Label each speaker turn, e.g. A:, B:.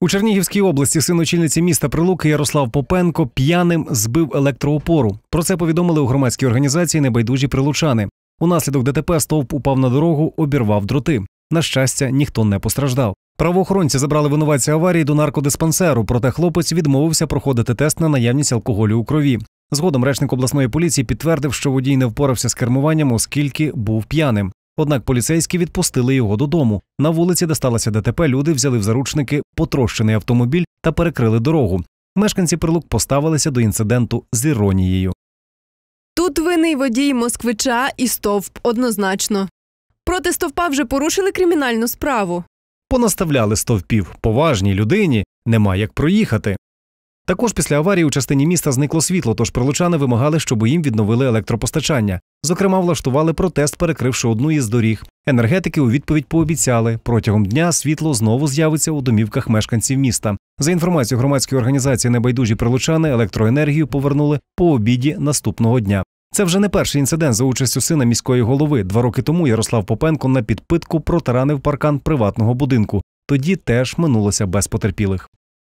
A: У Чернігівській області син очільниці міста Прилуки Ярослав Попенко п'яним збив електроопору. Про це повідомили у громадській організації небайдужі прилучани. Унаслідок ДТП стовп упав на дорогу, обірвав дроти. На щастя, ніхто не постраждав. Правоохоронці забрали винуватця аварії до наркодиспансеру, проте хлопець відмовився проходити тест на наявність алкоголю у крові. Згодом речник обласної поліції підтвердив, що водій не впорався з кермуванням, оскільки був п'яним. Однак поліцейські відпустили його додому. На вулиці, де сталося ДТП, люди взяли в заручники потрощений автомобіль та перекрили дорогу. Мешканці прилук поставилися до інциденту з іронією.
B: Тут винний водій москвича і стовп однозначно. Проти стовпа вже порушили кримінальну справу.
A: Понаставляли стовпів поважній людині, нема як проїхати. Також після аварії у частині міста зникло світло, тож прилучани вимагали, щоб їм відновили електропостачання. Зокрема, влаштували протест, перекривши одну із доріг. Енергетики у відповідь пообіцяли, протягом дня світло знову з'явиться у домівках мешканців міста. За інформацією громадської організації Небайдужі прилучани електроенергію повернули по обіді наступного дня. Це вже не перший інцидент за участю сина міської голови. Два роки тому Ярослав Попенко на підпитку протаранив паркан приватного будинку. Тоді теж минулося без потерпілих.